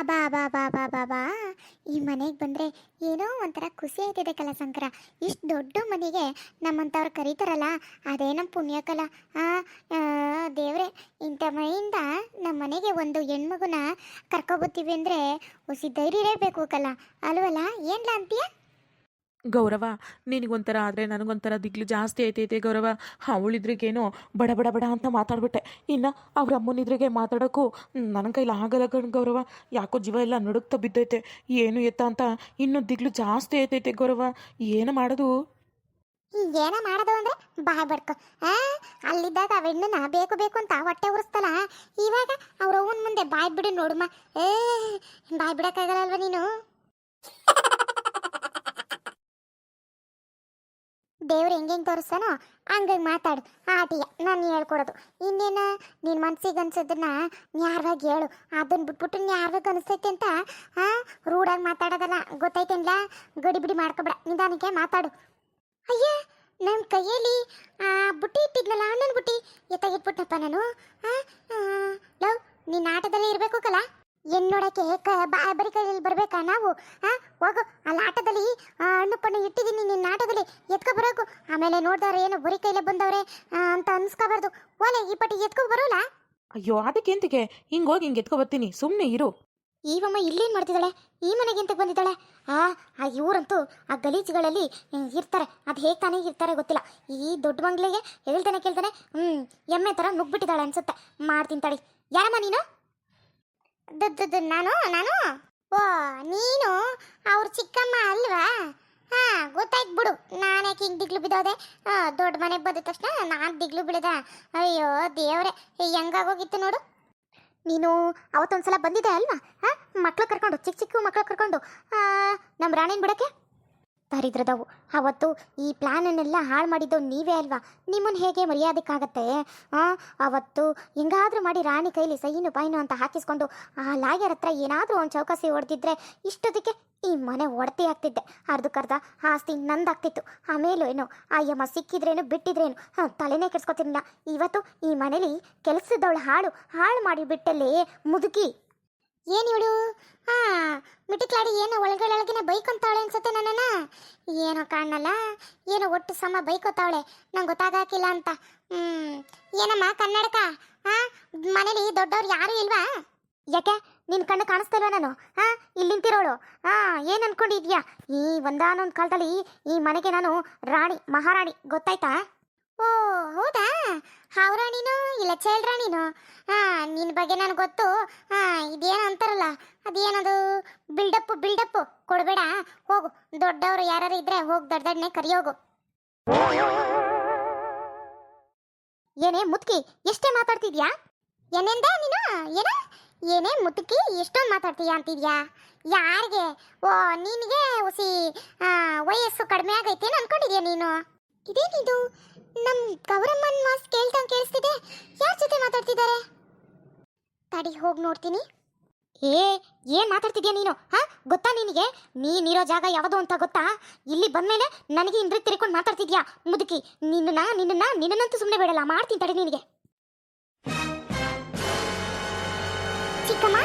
ಅಬ್ಬಾ ಬಾ ಬಾ ಬಾ ಬಾ ಬಾ ಈ ಮನೆಗೆ ಬಂದರೆ ಏನೋ ಒಂಥರ ಖುಷಿ ಆಯ್ತಿದೆ ಕಲ ಶಂಕರ. ಇಷ್ಟು ದೊಡ್ಡ ಮನೆಗೆ ನಮ್ಮಂಥವ್ರು ಕರೀತಾರಲ್ಲ, ಅದೇ ನಮ್ಮ ಪುಣ್ಯಕಲ. ದೇವ್ರೆ, ಇಂಥ ಮನೆಯಿಂದ ನಮ್ಮ ಮನೆಗೆ ಒಂದು ಹೆಣ್ಮಗುನ ಕರ್ಕೊಬತ್ತೀವಿ ಅಂದರೆ ಹೊಸ ಧೈರ್ಯವೇ ಬೇಕು ಕಲ. ಅಲ್ವಲ್ಲ? ಏನ್ಲ ಅಂತೀಯ? ಗೌರವ, ನಿನಗೊಂಥರ ಆದರೆ ನನಗೊಂಥರ ದಿಗ್ಲು ಜಾಸ್ತಿ ಐತೈತೆ ಗೌರವ. ಅವಳಿದ್ರಿಗೇನೋ ಬಡ ಬಡ ಬಡ ಅಂತ ಮಾತಾಡ್ಬಿಟ್ಟೆ. ಇನ್ನು ಅವ್ರ ಅಮ್ಮನಿದ್ರಿಗೆ ಮಾತಾಡೋಕ್ಕೂ ನನ್ನ ಕೈಲಿ ಆಗಲ್ಲ ಕಣ್ ಗೌರವ. ಯಾಕೋ ಜೀವ ಎಲ್ಲ ನಡುಕ್ತಾ ಬಿದ್ದೈತೆ. ಏನು ಎತ್ತ ಅಂತ ಇನ್ನೂ ದಿಗ್ಲು ಜಾಸ್ತಿ ಐತೈತೆ ಗೌರವ. ಏನು ಮಾಡೋದು? ಏನ ಮಾಡೋದು ಅಂದ್ರೆ ಬಾಯ್ ಬಡ್ಕೊ. ಅಲ್ಲಿದ್ದಾಗ ಅವೆಣ್ಣನ ಬೇಕು ಬೇಕು ಅಂತ ಹೊಟ್ಟೆ ಉರಿಸ್ತಲ್ಲ. ಇವಾಗ ಅವ್ರ ಅವನ ಮುಂದೆ ಬಾಯ್ ಬಿಡು ನೋಡುಮ್ಮ. ಏ, ಬಾಯ್ ಬಿಡಕ್ಕಾಗಲ್ಲ ನೀನು? ದೇವ್ರು ಹೆಂಗೆ ತೋರಿಸ್ತಾನೋ ಹಂಗಾಗಿ ಮಾತಾಡು. ಆಟಿಯ ನಾನು ಹೇಳ್ಕೊಡೋದು. ಇನ್ನೇನು ನಿನ್ನ ಮನ್ಸಿಗೆ ಅನ್ಸೋದನ್ನ ನ್ಯಾರವಾಗಿ ಹೇಳು. ಅದನ್ನ ಬಿಟ್ಬಿಟ್ಟು ನ್ಯಾರವಾಗಿ ಅನಿಸ್ತೈತೆ ಅಂತ ಹಾಂ ರೂಢಾಗಿ ಮಾತಾಡೋದಲ್ಲ, ಗೊತ್ತೈತೇನ್ಲ? ಗಡಿ ಬಿಡಿ ಮಾಡ್ಕೊಬೇಡ. ನಿಧಾನಕ್ಕೆ ಮಾತಾಡು. ಅಯ್ಯ ನನ್ನ ಕೈಯಲ್ಲಿ ಆ ಬುಟ್ಟಿ ಇಟ್ಟಿದ್ನಲ್ಲ, ಅಣ್ಣನ ಬುಟ್ಟಿ? ಎತ್ತಾಗಿಟ್ಬಿಟ್ಟಪ್ಪ ನಾನು. ಹಾಂ ಲವ್ ನಿನ್ನ ಆಟದಲ್ಲೇ ಇರಬೇಕು ಕಲ? ಹೆಣ್ಣು ನೋಡಕ್ಕೆ ಕ ಬಾ ಬರೀ ಕೈಯಲ್ಲಿ ಬರ್ಬೇಕಾ ನಾವು? ಆ ಹೋಗು. ಅಲ್ಲಿ ಆಟದಲ್ಲಿ ಆ, ಹಣ್ಣು ಪಣ್ಣು ಇಟ್ಟಿದ್ದೀನಿ ನಿನ್ನ ಆಟದಲ್ಲಿ. ಎತ್ಕೊ ಬರೋಕು. ಆಮೇಲೆ ನೋಡ್ದವ್ರೆ ಏನು ಬರಿ ಕೈಲೇ ಬಂದವ್ರೆ ಅಂತ ಅನ್ಸ್ಕೋಬಾರ್ದು. ಓಲೆ ಈ ಪಟ್ಟಿ ಎತ್ಕೊ ಬರೋಲ್ಲ? ಅಯ್ಯೋ ಅದಕ್ಕೆ ಎಂತಕ್ಕೆ? ಹಿಂಗೆ ಹೋಗಿ ಹಿಂಗೆ ಎತ್ಕೊ ಬರ್ತೀನಿ. ಸುಮ್ಮನೆ ಇರು. ಈವಮ್ಮ ಇಲ್ಲೇನ್ ಮಾಡ್ತಿದ್ದಾಳೆ? ಈ ಮನೆಗೆ ಎಂತಕ್ಕೆ ಬಂದಿದ್ದಾಳೆ? ಆ ಆ ಇವರಂತೂ ಆ ಗಲೀಜುಗಳಲ್ಲಿ ಇರ್ತಾರೆ. ಅದು ಹೇಗೆ ತಾನೇ ಇರ್ತಾರೆ ಗೊತ್ತಿಲ್ಲ. ಈ ದೊಡ್ಡ ಮಂಗ್ಳಿಗೆ ಹೇಳ್ತಾನೆ ಕೇಳ್ತಾನೆ ಹ್ಞೂ ಎಮ್ಮೆ ಥರ ನುಗ್ಬಿಟ್ಟಿದ್ದಾಳೆ ಅನ್ಸುತ್ತೆ. ಮಾಡ್ತೀನಿ ತಡಿ. ಯಾರಮ್ಮ ನೀನು? ನಾನು ನಾನು? ಓ, ನೀನು? ಅವ್ರ ಚಿಕ್ಕಮ್ಮ ಅಲ್ವಾ? ಹಾ, ಗೊತ್ತಾಯ್ತು ಬಿಡು. ನಾನು ಹಿಂಗೆ ದಿಗ್ಲು ಬಿದ್ದೋದೆ? ದೊಡ್ಡ ಮನೆಗೆ ಬಂದ ತಕ್ಷಣ ನಾನು ದಿಗ್ಲು ಬಿಡದ. ಅಯ್ಯೋ, ದೇವ್ರೆ ಹೆಂಗಾಗೋಗಿತ್ತು ನೋಡು. ನೀನು ಅವತ್ತೊಂದ್ಸಲ ಬಂದಿದ್ದೆ ಅಲ್ವಾ? ಹಾಂ, ಮಕ್ಳು ಕರ್ಕೊಂಡು ಚಿಕ್ಕ ಚಿಕ್ಕ ಮಕ್ಳು ಕರ್ಕೊಂಡು ನಮ್ಮ ರಾಣಿನ ಬಿಡಕ್ಕೆ? ದರಿದ್ರದವು. ಅವತ್ತು ಈ ಪ್ಲ್ಯಾನನ್ನೆಲ್ಲ ಹಾಳು ಮಾಡಿದ್ದು ನೀವೇ ಅಲ್ವಾ? ನಿಮ್ಮನ್ನು ಹೇಗೆ ಮರ್ಯಾದಕ್ಕಾಗತ್ತೆ ಹಾಂ ಅವತ್ತು ಹೆಂಗಾದರೂ ಮಾಡಿ ರಾಣಿ ಕೈಲಿ ಸೈನು ಪೈನು ಅಂತ ಹಾಕಿಸ್ಕೊಂಡು ಆ ಲಾಯರ್ ಹತ್ರ ಏನಾದರೂ ಒಂದು ಚೌಕಾಸಿ ಹೊಡೆದಿದ್ರೆ ಇಷ್ಟೊತ್ತಿಗೆ ಈ ಮನೆ ಒಡತಿ ಆಗ್ತಿದ್ದೆ. ಅರ್ಧಕ್ಕರ್ಧ ಆಸ್ತಿ ನಂದಾಗ್ತಿತ್ತು. ಆಮೇಲೂ ಏನು ಅಯ್ಯಮ್ಮ ಯಮ್ಮ ಸಿಕ್ಕಿದ್ರೇನು ಬಿಟ್ಟಿದ್ರೇನು? ಹಾಂ, ತಲೆನೇ ಕೆಡ್ಸ್ಕೊತಿರ್ಲಿಲ್ಲ. ಇವತ್ತು ಈ ಮನೇಲಿ ಕೆಲಸದವಳು ಹಾಳು ಹಾಳು ಮಾಡಿ ಬಿಟ್ಟಲ್ಲಿ ಮುದುಕಿ. ಏನು ಇವಳು? ಹಾ ಮಿಟಿಕ್ಲಾಡಿ ಏನೋ ಒಳಗೊಳಗಿನ ಬೈಕೊಂತಾವಳೆ ಅನ್ಸುತ್ತೆ ನನ್ನನ್ನ. ಏನೋ ಕಾಣಲ್ಲ, ಏನೋ ಒಟ್ಟು ಸಮ ಬೈಕೋತಾವಳೆ. ನಂಗೆ ಗೊತ್ತಾಗಾಕಿಲ್ಲ ಅಂತ. ಹ್ಮ್, ಏನಮ್ಮ ಕನ್ನಡಕ? ಹಾ ಮನೇಲಿ ದೊಡ್ಡವ್ರು ಯಾರು ಇಲ್ವಾ? ಯಾಕೆ? ನಿನ್ನ ಕಣ್ಣು ಕಾಣಿಸ್ತಲ್ವ ನಾನು? ಹಾ ಇಲ್ಲಿ ನಿಂತಿರೋಳು. ಹಾ ಏನು ಅನ್ಕೊಂಡಿದ್ಯಾ? ಈ ಒಂದಾನೊಂದು ಕಾಲದಲ್ಲಿ ಈ ಮನೆಗೆ ನಾನು ರಾಣಿ, ಮಹಾರಾಣಿ ಗೊತ್ತಾಯ್ತಾ? ಓ, ಹೌದಾ? ಹಾವ್ರಾಣಿನೋ ಇಲ್ಲ ಚೇಳ್ರಾಣಿನೋ ಹಾ ನಿನ್ನ ಬಗ್ಗೆ ನನಗೆ ಗೊತ್ತು. ಹಾ, ಇದೇನು ಅಂತಾರಲ್ಲ, ಅದೇನದು? Buildup buildup. ಕೊಡಬೇಡ. ಹೋಗು. ದೊಡ್ಡವರು ಯಾರು ಇದ್ರೆ ಹೋಗಿ, ದೊಡ್ಡ ದೊಡ್ಡನೆ ಕರಿಯೋಗು. ಏನೇ ಮುತ್ಕಿ, ಎಷ್ಟೇ ಮಾತಾಡ್ತಿದ್ಯಾ? ಏನೆಂದ ನೀನು? ಏನ? ಏನೇ ಮುತ್ಕಿ, ಎಷ್ಟೊಂದು ಮಾತಾಡ್ತೀಯಾ ಅಂತಿದ್ಯಾ? ಯಾರಿಗೆ? ಓ, ನಿನಗೆ ಉಸಿ ವಯಸ್ಸು ಕಡಿಮೆ ಆಗೈತೇನು ಅನ್ಕೊಂಡಿದ್ಯಾ ನೀನು? ಇದೇನಿದು? ನಮ್ ಗೌರಮ್ಮನ್ ಮಾಸ್ ಕೇಳ್ತಂಗ್ ಕೇಳಿಸ್ತಿದೆ. ಯಾರ ಜೊತೆ ಮಾತಾಡ್ತಿದ್ದಾರೆ? ತಡಿ, ಹೋಗಿ ನೋಡ್ತೀನಿ. ಏ, ಏನ್ ಮಾತಾಡ್ತಿದ್ಯಾ ನೀನು? ಹಾ? ಗೊತ್ತಾ ನಿನಗೆ? ನೀನಿರೋ ಜಾಗ ಯಾವುದು ಅಂತ ಗೊತ್ತಾ? ಇಲ್ಲಿ ಬಂದ್ಮೇಲೆ ನನಗೆ ಇಂದ್ರ ತಿರ್ಕೊಂಡು ಮಾತಾಡ್ತಿದ್ಯಾ? ಮುದುಕಿ ನಿನ್ನ ನಿನ್ನ ನಿನ್ನಂತೂ ಸುಮ್ಮನೆ ಬೇಡಲ್ಲ. ಮಾಡ್ತೀನಿ ತಡಿ ನಿನಗೆ. ಚಿಕ್ಕಮ್ಮ,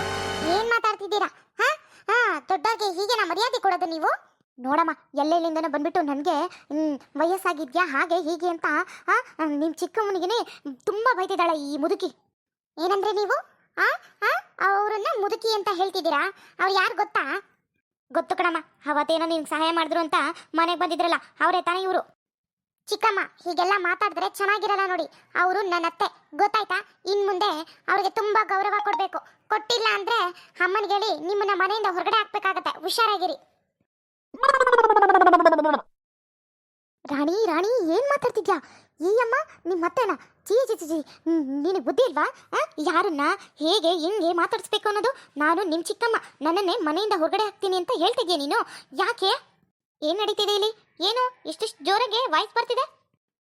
ಏನ್ ಮಾತಾಡ್ತಿದ್ದೀರಾ? ಹಾ? ಹಾ ದೊಡ್ಡವ್ರಿಗೆ ಹೀಗೆ ನಾ ಮರ್ಯಾದೆ ಕೊಡೋದು ನೀವು? ನೋಡಮ್ಮ, ಎಲ್ಲೆಲ್ಲಿಂದನೋ ಬಂದ್ಬಿಟ್ಟು ನನಗೆ ವಯಸ್ಸಾಗಿದ್ಯಾ, ಹಾಗೆ, ಹೀಗೆ ಅಂತ ನಿಮ್ಮ ಚಿಕ್ಕಮ್ಮನಿಗೆ ತುಂಬ ಬೈತಿದ್ದಾಳೆ ಈ ಮುದುಕಿ. ಏನಂದ್ರೆ ನೀವು? ಆ ಅವರನ್ನ ಮುದುಕಿ ಅಂತ ಹೇಳ್ತಿದ್ದೀರಾ? ಅವ್ರು ಯಾರು ಗೊತ್ತಾ? ಗೊತ್ತು ಕಣಮ್ಮ, ಅವತ್ತೇನೋ ನಿನ್ಗೆ ಸಹಾಯ ಮಾಡಿದ್ರು ಅಂತ ಮನೆಗೆ ಬಂದಿದ್ರಲ್ಲ, ಅವರೇ ತಾನೇ ಇವರು. ಚಿಕ್ಕಮ್ಮ, ಹೀಗೆಲ್ಲ ಮಾತಾಡಿದ್ರೆ ಚೆನ್ನಾಗಿರಲ್ಲ ನೋಡಿ, ಅವರು ನನ್ನ ಅತ್ತೆ ಗೊತ್ತಾಯ್ತಾ? ಇನ್ ಮುಂದೆ ಅವ್ರಿಗೆ ತುಂಬಾ ಗೌರವ ಕೊಡಬೇಕು. ಕೊಟ್ಟಿಲ್ಲ ಅಂದ್ರೆ ಅಮ್ಮನಿಗೆ ಹೇಳಿ, ನಿಮ್ಮನ್ನ ಮನೆಯಿಂದ ಹೊರಗಡೆ ಹಾಕ್ಬೇಕಾಗತ್ತೆ, ಹುಷಾರಾಗಿರಿ. ರಾಣಿ ರಾಣಿ, ಏನ್ ಮಾತಾಡ್ತಿದ್ಯಾ? ಈ ಅಮ್ಮ ನಿಮ್ಮ ಅತ್ತೆನ ಚೀ ಚಿ ಚಿ ನಿನಗೆ ಬುದ್ಧಿ ಇಲ್ವಾ? ಯಾರನ್ನ, ಹೇಗೆ, ಹೆಂಗೆ ಮಾತಾಡಿಸ್ಬೇಕು ಅನ್ನೋದು ನಾನು ನಿಮ್ಮ ಚಿಕ್ಕಮ್ಮ, ನನ್ನನ್ನೇ ಮನೆಯಿಂದ ಹೊರಗಡೆ ಹಾಕ್ತೀನಿ ಅಂತ ಹೇಳ್ತಿದ್ಯಾ ನೀನು? ಯಾಕೆ? ಏನ್ ನಡೀತಿದೆ ಇಲ್ಲಿ? ಏನು? ಇಷ್ಟಿಷ್ಟು ಜೋರಾಗೆ ವಾಯ್ಸ್ ಬರ್ತಿದೆ?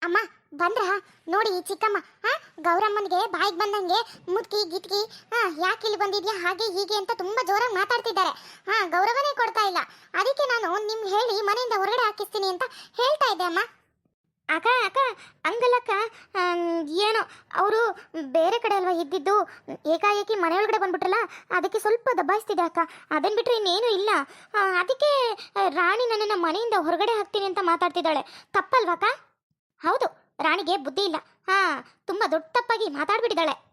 ಅಮ್ಮ, ಬಂದ್ರ? ನೋಡಿ ಚಿಕ್ಕಮ್ಮ ಹಾ ಗೌರಮ್ಮನಿಗೆ ಬಾಯಿಗೆ ಬಂದಂಗೆ ಮುದ್ಕಿ ಗಿಟ್ಕಿ ಹಾ ಯಾಕೆ ಇಲ್ಲಿ ಬಂದಿದ್ಯಾ, ಹಾಗೆ ಹೀಗೆ ಅಂತ ತುಂಬಾ ಜೋರಾಗಿ ಮಾತಾಡ್ತಿದ್ದಾರೆ. ಹಾ ಗೌರವನೇ ಕೊಡ್ತಾ ಇಲ್ಲ. ಅದಕ್ಕೆ ನಾನು ನಿಮ್ಗೆ ಹೇಳಿ ಮನೆಯಿಂದ ಹೊರಗಡೆ ಹಾಕಿಸ್ತೀನಿ ಅಂತ ಹೇಳ್ತಾ ಇದ್ದೆ ಅಮ್ಮ. ಅಕ್ಕ ಅಕ್ಕ ಹಂಗಲ್ಲಕ್ಕ ಏನೋ, ಅವರು ಬೇರೆ ಕಡೆ ಅಲ್ವಾ ಇದ್ದಿದ್ದು? ಏಕಾಏಕಿ ಮನೆಯೊಳಗಡೆ ಬಂದ್ಬಿಟ್ರಲ್ಲ, ಅದಕ್ಕೆ ಸ್ವಲ್ಪ ದಬ್ಬಾಯಿಸ್ತಿದೆ ಅಕ್ಕ. ಅದನ್ನ ಬಿಟ್ಟರೆ ಇನ್ನೇನು ಇಲ್ಲ. ಅದಕ್ಕೆ ರಾಣಿ ನನ್ನನ್ನು ಮನೆಯಿಂದ ಹೊರಗಡೆ ಹಾಕ್ತೀನಿ ಅಂತ ಮಾತಾಡ್ತಿದ್ದಾಳೆ. ತಪ್ಪಲ್ವಾಕ್ಕ ಹೌದು, ರಾಣಿಗೆ ಬುದ್ಧಿ ಇಲ್ಲ. ಹಾ, ತುಂಬಾ ದೊಡ್ಡ ತಪ್ಪಾಗಿ ಮಾತಾಡ್ಬಿಟ್ಟಿದ್ದಾಳೆ.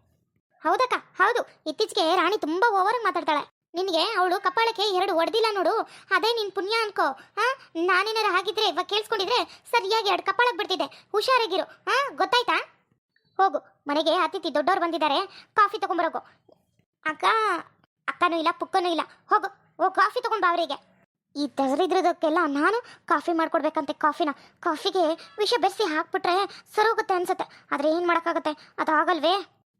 ಹೌದಕ್ಕ, ಹೌದು. ಇತ್ತೀಚೆಗೆ ರಾಣಿ ತುಂಬಾ ಓವರ್ ಮಾತಾಡ್ತಾಳೆ. ನಿನಗೆ ಅವಳು ಕಪಾಳಕ್ಕೆ ಎರಡು ಹೊಡೆದಿಲ್ಲ ನೋಡು. ಅದೇ ನಿನ್ ಪುಣ್ಯ ಅನ್ಕೋ. ಹಾ, ನಾನೇನಾರು ಹಾಗಿದ್ರೆ ಇವಾಗ ಕೇಳಿಸ್ಕೊಂಡಿದ್ರೆ ಸರಿಯಾಗಿ ಎರಡು ಕಪಾಳಕ್ಕೆ ಬಿಡ್ತಿದ್ದೆ. ಹುಷಾರಾಗಿರು. ಹಾ, ಗೊತ್ತಾಯ್ತಾ? ಹೋಗು. ಮನೆಗೆ ಅತಿಥಿ ದೊಡ್ಡವ್ರು ಬಂದಿದ್ದಾರೆ. ಕಾಫಿ ತಗೊಂಬರೋಗು ಅಕ್ಕ, ಅಕ್ಕನೂ ಇಲ್ಲ, ಪುಕ್ಕನೂ ಇಲ್ಲ. ಹೋಗು. ಓ, ಕಾಫಿ ತಗೊಂಡ್ಬಾ ಅವರಿಗೆ. ಈ ತಗರಿದ್ರದಕ್ಕೆಲ್ಲ ನಾನು ಕಾಫಿ ಮಾಡ್ಕೊಡ್ಬೇಕಂತೆ ಕಾಫಿನ. ಕಾಫಿಗೆ ವಿಷ ಬೆರೆಸಿ ಹಾಕ್ಬಿಟ್ರೆ ಸರೋಗುತ್ತೆ ಅನ್ಸುತ್ತೆ. ಆದ್ರೆ ಏನು ಮಾಡೋಕ್ಕಾಗುತ್ತೆ? ಆಗಲ್ವೇ?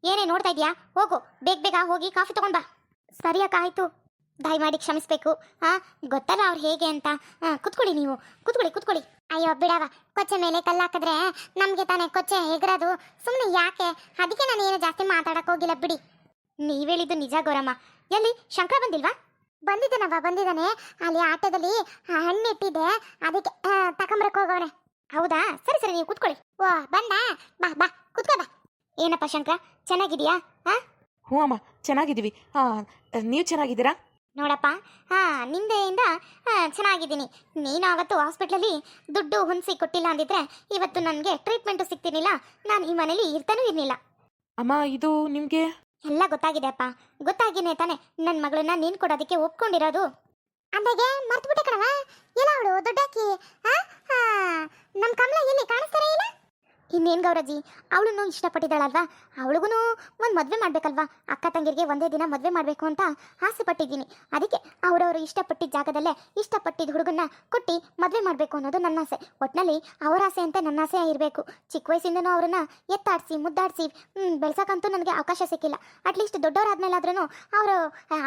ಏನೇ ನೋಡ್ತಾ ಇದೆಯಾ? ಹೋಗು, ಬೇಗ ಬೇಗ ಹೋಗಿ ಕಾಫಿ ತಗೊಂಡ್ ಬಾ. ಸರಿ ಆಯಿತು. ಆಯ್ತು ದಯಮಾಡಿ ಕ್ಷಮಿಸ್ಬೇಕು. ಹಾ ಗೊತ್ತಲ್ಲ ಅವ್ರು ಹೇಗೆ ಅಂತ. ಕುತ್ಕೊಳ್ಳಿ ನೀವು. ಕುತ್ಕೊಳ್ಳಿ ಕುತ್ಕೊಳ್ಳಿ. ಅಯ್ಯೋ, ಬಿಡವ. ಕೊಚ್ಚೆ ಮೇಲೆ ಕಲ್ಲಾಕಿದ್ರೆ ನಮ್ಗೆ ತಾನೇ ಕೊಚ್ಚೆ ಹೆಗರದು. ಸುಮ್ಮನೆ ಯಾಕೆ? ಅದಕ್ಕೆ ನಾನು ಏನು ಜಾಸ್ತಿ ಮಾತಾಡೋಕ್ಕೋಗಿಲ್ಲ ಬಿಡಿ. ನೀವೇಳಿದ್ದು ನಿಜ ಗೌರಮ್ಮ. ಎಲ್ಲಿ? ಶಂಕರ ಬಂದಿಲ್ವಾ? ಬಂದಿದ್ದಾನವ ಬಂದಿದ್ದಾನೆ. ಅಲ್ಲಿ ಆಟೋದಲ್ಲಿ ಹಣ್ಣು ಇಟ್ಟಿದ್ದೆ ಅದಕ್ಕೆ ತಕೊಂಬರಕ್ ಹೋಗವನೆ. ಹೌದಾ? ಸರಿ ಸರಿ ನೀವು ಕುತ್ಕೊಳ್ಳಿ. ಓ ಬಂದ? ಬಾ ಬಾ ಕುತ್ಕೋ ಬಾ. ಏನಪ್ಪ ಶಂಕರ ಚೆನ್ನಾಗಿದ್ಯಾ ಹಾ ಹ್ಞೂ ಅಮ್ಮ ಚೆನ್ನಾಗಿದ್ದೀವಿ. ಹಾಂ ನೀವು ಚೆನ್ನಾಗಿದ್ದೀರಾ? ನೋಡಪ್ಪ ಹಾ ನಿಂದೆಯಿಂದ ಚೆನ್ನಾಗಿದ್ದೀನಿ. ನೀನು ಅವತ್ತು ಹಾಸ್ಪಿಟ್ಲಲ್ಲಿ ದುಡ್ಡು ಹೊಂದಿಸಿ ಕೊಟ್ಟಿಲ್ಲ ಅಂದಿದ್ರೆ ಇವತ್ತು ನನಗೆ ಟ್ರೀಟ್ಮೆಂಟು ಸಿಗ್ತಿರ್ಲಿಲ್ಲ. ನಾನು ಈ ಮನೇಲಿ ಇರ್ತಾನೂ ಇರಲಿಲ್ಲ. ಅಮ್ಮ ಇದು ನಿಮಗೆ? ಎಲ್ಲ ಗೊತ್ತಾಗಿದೆ ಅಪ್ಪ ಗೊತ್ತಾಗಿನೇ ತಾನೆ ನನ್ನ ಮಗಳನ್ನ ನೀನ್ ಕೊಡೋದಕ್ಕೆ ಒಪ್ಕೊಂಡಿರೋದು. ಅಂದಾಗೆ ಮರ್ತ್ಬಿಟ್ಟೆ ಕಣವ ಎಲ್ಲ ಅವಳು ದೊಡ್ಡಾಕಿ ನಮ್ಮ ಕಮಲ ಎಲ್ಲಿ ಕಾಣಿಸ್ತಾನೆ ಇಲ್ಲ ಇನ್ನೇನು ಗೌರಜಿ ಅವಳನ್ನು ಇಷ್ಟಪಟ್ಟಿದ್ದಾಳಲ್ವಾ? ಅವಳಿಗೂ ಒಂದು ಮದುವೆ ಮಾಡಬೇಕಲ್ವಾ? ಅಕ್ಕ ತಂಗಿರಿಗೆ ಒಂದೇ ದಿನ ಮದುವೆ ಮಾಡಬೇಕು ಅಂತ ಆಸೆ ಪಟ್ಟಿದ್ದೀನಿ. ಅದಕ್ಕೆ ಅವರವರು ಇಷ್ಟಪಟ್ಟಿದ್ದ ಜಾಗದಲ್ಲೇ ಇಷ್ಟಪಟ್ಟಿದ್ದ ಹುಡುಗನ್ನ ಕೊಟ್ಟು ಮದುವೆ ಮಾಡಬೇಕು ಅನ್ನೋದು ನನ್ನ ಆಸೆ. ಒಟ್ಟಿನಲ್ಲಿ ಅವರ ಆಸೆ ಅಂತ ನನ್ನ ಆಸೆ ಇರಬೇಕು ಚಿಕ್ಕ ವಯಸ್ಸಿಂದನೂ ಅವ್ರನ್ನ ಎತ್ತಾಡಿಸಿ, ಮುದ್ದಾಡಿಸಿ ಬೆಳೆಸೋಕ್ಕಂತೂ ನನಗೆ ಅವಕಾಶ ಸಿಕ್ಕಿಲ್ಲ. ಅಟ್ಲೀಸ್ಟ್ ದೊಡ್ಡವರಾದ್ಮೇಲಾದ್ರೂ ಅವರು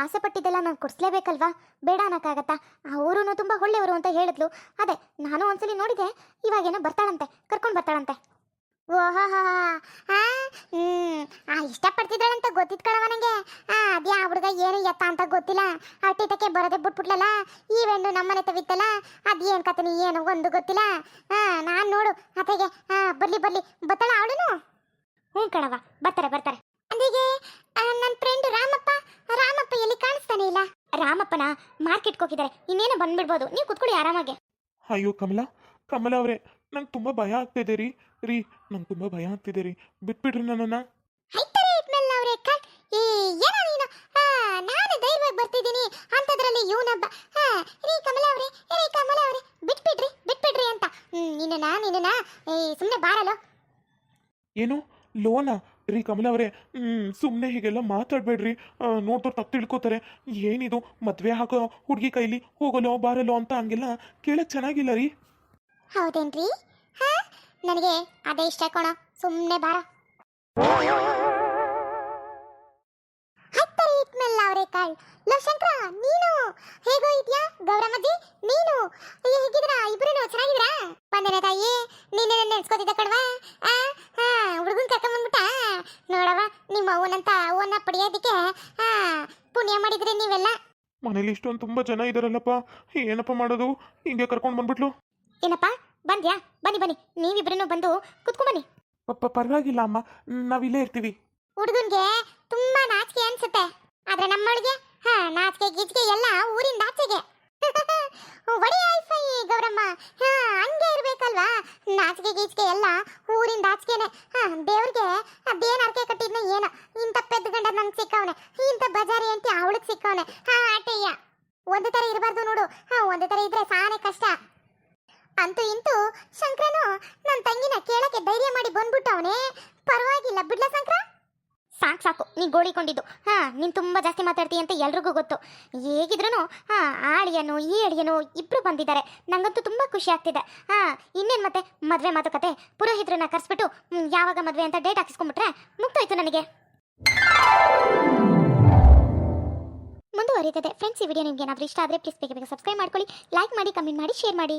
ಆಸೆ ಪಟ್ಟಿದ್ದೆಲ್ಲ ನಾನು ಕೊಡಿಸ್ಲೇಬೇಕಲ್ವಾ? ಬೇಡ ಅನ್ನೋಕ್ಕಾಗತ್ತಾ? ಅವರು ತುಂಬ ಒಳ್ಳೆಯವರು ಅಂತ ಹೇಳಿದ್ಲು. ಅದೇ, ನಾನು ಒಂದ್ಸಲಿ ನೋಡಿದೆ, ಇವಾಗೇನೋ ಬರ್ತಾಳಂತೆ, ಕರ್ಕೊಂಡು ಬರ್ತಾಳಂತೆ. ಇಷ್ಟಪಡ್ತಿದ್ದಾಳಂತ ಗೊತ್ತಿದ್ ಕಣವ ನನಗೆ. ಆ ಅದ್ಯಾ ಹುಡುಗ ಏನು ಎತ್ತ ಅಂತ ಗೊತ್ತಿಲ್ಲ. ಅಟ್ಟಿತಕ್ಕೆ ಬರೋದೇ ಬಿಟ್ಬಿಟ್ಲಲ್ಲ? ಈ ಹೆಣ್ಣು ನಮ್ಮನೆ ತವಿತ್ತಲ್ಲ? ಅದೇನ್ ಕತನಿ ಏನು ಒಂದು ಗೊತ್ತಿಲ್ಲ? ನಾನ್ ನೋಡು. ಅತೆಗೆ ಬರ್ಲಿ ಬರ್ಲಿ. ಬತ್ತಳ ಅವಳುನು? ಹ್ಞೂ ಕಣವ ಬರ್ತಾರೆ ಬರ್ತಾರೆ. ಅಂದಿಗೆ ನನ್ನ ಫ್ರೆಂಡ್ ರಾಮಪ್ಪ. ರಾಮಪ್ಪ ಎಲ್ಲಿ ಕಾಣಿಸ್ತಾನೆ ಇಲ್ಲ? ರಾಮಪ್ಪನ ಮಾರ್ಕೆಟ್ಗೆ ಹೋಗಿದ್ದಾರೆ. ಇನ್ನೇನು ಬಂದ್ಬಿಡ್ಬೋದು. ನೀವು ಕುತ್ಕೊಳ್ಳಿ ಆರಾಮಾಗಿ. ಅಯ್ಯೋ, ಕಮಲಾ. ಕಮಲಾ ಅವರೇ ನಂಗೆ ತುಂಬ ಭಯ ಆಗ್ತಿದೆ ರೀ. ರೀ ನಂಗೆ ತುಂಬ ಭಯ ಆಗ್ತಿದೆ ರೀ. ಬಿಟ್ಬಿಡ್ರಿ ನನ್ನನ್ನು. ಏನು ಲೋನ? ರೀ ಕಮಲ ಅವರೇ ಸುಮ್ಮನೆ ಹೀಗೆಲ್ಲ ಮಾತಾಡಬೇಡ್ರಿ. ನೋಡ್ದವ್ರು ತಪ್ಪು ತಿಳ್ಕೊತಾರೆ. ಏನಿದು? ಮದುವೆ ಹಾಕೋ ಹುಡುಗಿ ಕೈಲಿ ಹೋಗಲೋ ಬಾರಲೋ ಅಂತ ಹಂಗೆಲ್ಲ ಕೇಳಕ್ಕೆ ಚೆನ್ನಾಗಿಲ್ಲ ರೀ. ಹೌದೇನ್ರಿ? ಹಾ? ನನಗೆ ಅದೇ ಇಷ್ಟ ಕಣ. ಸುಮ್ಮನೆ ಬಾರ. ಹತ್ತರಿ ಇಟ್ಮೆಲ್ಲ ಅವರೇ ಕಾಳ್. ಲೋ ಶಂಕರ ನೀನು? ಹೇಗೋ ಇದ್ಯಾ? ಗೌರಮ್ಮಜ್ಜಿ ನೀನು? ಹೇಗಿದ್ರಾ ಇಬ್ರು ಚೆನ್ನಾಗಿದ್ರಾ ಬಂದನೆ ತಾಯಿ. ನೀನೆ ನೆನ್ಸ್ಕೊತಿದ್ದ ಕಣವಾ? ಹುಡುಗನ್ ಕರ್ಕೊಂಬಂದ್ಬಿಟ್ಟ ನೋಡವ ನಿಮ್ಮ ಅವನಂತ ಅವನ್ನ ಪಡೆಯೋದಕ್ಕೆ ಪುಣ್ಯ ಮಾಡಿದ್ರಿ ನೀವೆಲ್ಲ. ಮನೇಲಿ ಇಷ್ಟೊಂದು ತುಂಬಾ ಜನ ಇದಾರಲ್ಲಪ್ಪ. ಏನಪ್ಪ ಮಾಡೋದು? ಹಿಂಗೆ ಕರ್ಕೊಂಡು ಬಂದ್ಬಿಟ್ಲು. ಏನಪ್ಪ? ಬಂದ್ಯಾ? ಬನ್ನಿ ಬನ್ನಿ. ನೀವಿಬ್ರು ಬಂದು ಕುತ್ಕೊಂಬನ್ನಿ ಪಪ್ಪ ಪರವಾಗಿಲ್ಲ ಅಮ್ಮ. ನಾವಿಲ್ಲೇ ಇರ್ತೀವಿ. ಹುಡುಗನ್ಗೆ ತುಂಬಾ ನಾಚಿಕೆ ಅನ್ಸುತ್ತೆ. ಆದ್ರೆ ನಮ್ಮೊಳಗೆ ಹಾ ನಾಚಿಕೆ ಗೀಚಿಕೆ ಎಲ್ಲ ಊರಿಂದ ಆಚೆಗೆ. ಒಡಿ ಐಫೈ ಗೌರಮ್ಮ. ಹಾ ಹಂಗೆ ಇರ್ಬೇಕಲ್ವಾ? ನಾಚಿಕೆ ಗೀಚಿಕೆ ಎಲ್ಲ ಊರಿಂದ ಆಚೆಗೆನೆ. ಹಾ ದೇವ್ರಿಗೆ ಅದೇನ್ ಅರ್ಕೆ ಕಟ್ಟಿದ್ನ ಏನೋ. ಇಂಥ ಪೆದ್ದ ಗಂಡ ನನ್ಗೆ ಸಿಕ್ಕವನೆ ಇಂಥ ಬಜಾರಿ ಅಂತ ಅವಳಿಗೆ ಸಿಕ್ಕವನೆ ಹಾ ಆಟಯ್ಯ. ಒಂದು ತರ ಇರಬಾರ್ದು ನೋಡು. ಹಾ ಒಂದು ತರ ಇದ್ರೆ ಸಾನೆ ಕಷ್ಟ. ಅಂತೂ ಇಂತೂ ಶಂಕರನು ನನ್ನ ತಂಗಿನ ಕೇಳಕ್ಕೆ ಧೈರ್ಯ ಮಾಡಿ ಬಂದ್ಬಿಟ್ಟವನೇ. ಪರವಾಗಿಲ್ಲ, ಬಿಡ್ಲ ಶಂಕರ? ಸಾಕು ಸಾಕು, ನೀ ಗೋಳಿಕೊಂಡಿದ್ದು ಹಾ, ನೀನು ತುಂಬ ಜಾಸ್ತಿ ಮಾತಾಡ್ತೀಯ ಅಂತ ಎಲ್ರಿಗೂ ಗೊತ್ತು. ಹೇಗಿದ್ರು ಹಾ, ಆಳಿಯನು ಈ ಅಳಿಯನು ಇಬ್ರು ಬಂದಿದ್ದಾರೆ. ನಂಗಂತೂ ತುಂಬ ಖುಷಿ ಆಗ್ತಿದೆ. ಹಾ, ಇನ್ನೇನು ಮತ್ತೆ? ಮದುವೆ ಮಾತುಕತೆ. ಪುರೋಹಿತರನ್ನ ಕರೆಸ್ಬಿಟ್ಟು ಯಾವಾಗ ಮದುವೆ ಅಂತ ಡೇಟ್ ಹಾಕಿಸ್ಕೊಂಡ್ಬಿಟ್ರೆ ಮುಗ್ದೋಯ್ತು ನನಗೆ. ಮುಂದುವರಿತದೆ. ಫ್ರೆಂಡ್ಸ್ ಈ ವಿಡಿಯೋ ನಿಮ್ಗೆ ಏನಾದರೂ ಇಷ್ಟ ಆದರೆ ಪ್ಲೀಸ್ ಬೇಗ ಬೇಗ ಸಬ್ಸ್ಕ್ರೈಬ್ ಮಾಡ್ಕೊಳ್ಳಿ ಲೈಕ್ ಮಾಡಿ ಕಮೆಂಟ್ ಮಾಡಿ ಶೇರ್ ಮಾಡಿ.